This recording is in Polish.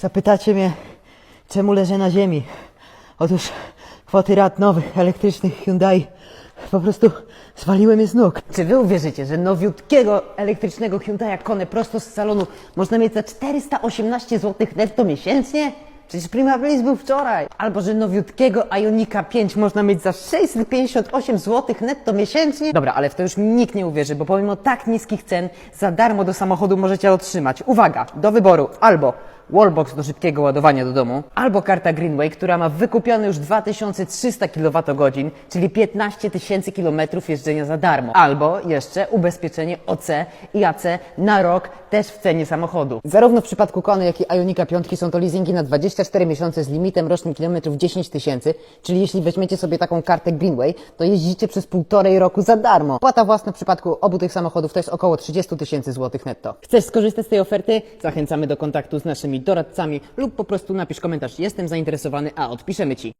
Zapytacie mnie, czemu leżę na ziemi? Otóż kwoty rat nowych, elektrycznych Hyundai po prostu zwaliły mnie z nóg. Czy wy uwierzycie, że nowiutkiego elektrycznego Hyundai Kone prosto z salonu można mieć za 418 zł netto miesięcznie? Przecież Prima Aprilis był wczoraj. Albo, że nowiutkiego Ionika 5 można mieć za 658 zł netto miesięcznie? Dobra, ale w to już nikt nie uwierzy, bo pomimo tak niskich cen za darmo do samochodu możecie otrzymać. Uwaga, do wyboru albo wallbox do szybkiego ładowania do domu, albo karta Greenway, która ma wykupione już 2300 kWh, czyli 15 tysięcy kilometrów jeżdżenia za darmo, albo jeszcze ubezpieczenie OC i AC na rok też w cenie samochodu. Zarówno w przypadku Kony, jak i Ionika 5 są to leasingi na 24 miesiące z limitem rocznym kilometrów 10 tysięcy, czyli jeśli weźmiecie sobie taką kartę Greenway, to jeździcie przez półtorej roku za darmo. Płata własna w przypadku obu tych samochodów to jest około 30 tysięcy złotych netto. Chcesz skorzystać z tej oferty? Zachęcamy do kontaktu z naszymi doradcami lub po prostu napisz komentarz jestem zainteresowany, a odpiszemy Ci.